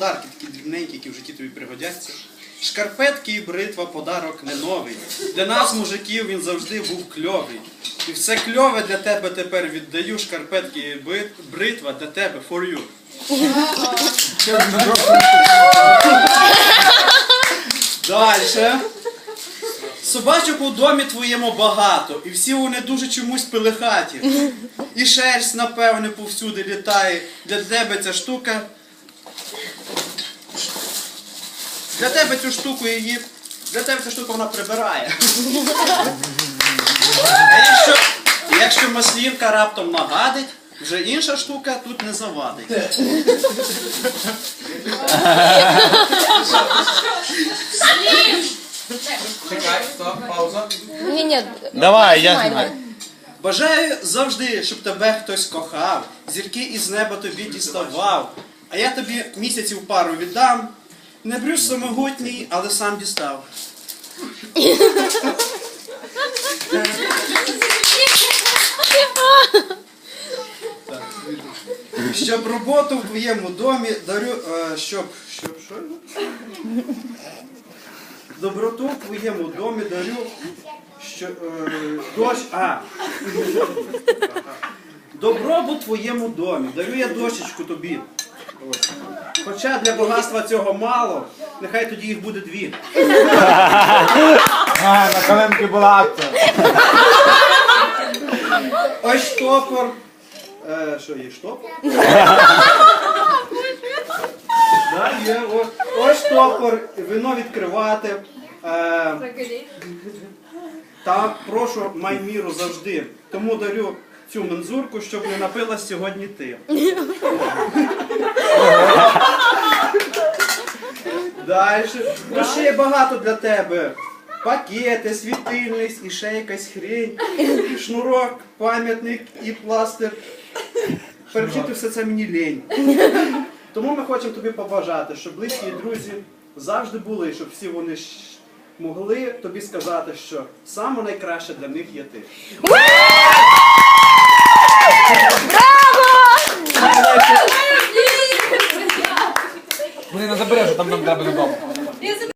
подарки, такі дрібненькі, які в житті тобі пригодяться. Шкарпетки і бритва подарок не новий. Для нас, мужиків, він завжди був кльовий. І все кльове для тебе тепер віддаю. Шкарпетки і бритва для тебе for you. Дальше. Собачок у домі твоєму багато, і всі вони дуже чомусь пилихаті. І шерсть, напевне, повсюди літає. Для тебе ця штука. Для тебе цю штуку її. Для тебе ця штука вона прибирає. А якщо, якщо маслінка раптом нагадить, вже інша штука тут не завадить. Чекай, стоп, пауза. Ні, ні. Давай, я знімаю. Бажаю завжди, щоб тебе хтось кохав, зірки із неба тобі діставав. А я тобі місяців пару віддам. Не брюс самогутній, але сам дістав. Щоб роботу в твоєму домі дарю. е, щоб. Щоб що? Доброту в твоєму домі дарю. Що, е, дощ. А. Добробут в твоєму домі. Дарю я дощечку тобі. Ось. Хоча для багатства цього мало, нехай тоді їх буде дві. А, на коленки була акція. Ось штопор. Е, що є штопор? да, є. О, ось штопор, вино відкривати. Е, так, прошу май міру завжди. Тому дарю цю мензурку, щоб не напилась сьогодні ти. Далі. Ну ще є багато для тебе. Пакети, світильник і ще якась хрень, шнурок, пам'ятник і пластир. Перевчити все це мені лінь. Тому ми хочемо тобі побажати, щоб близькі друзі завжди були, щоб всі вони могли тобі сказати, що найкраще для них є ти. Tam tam treba.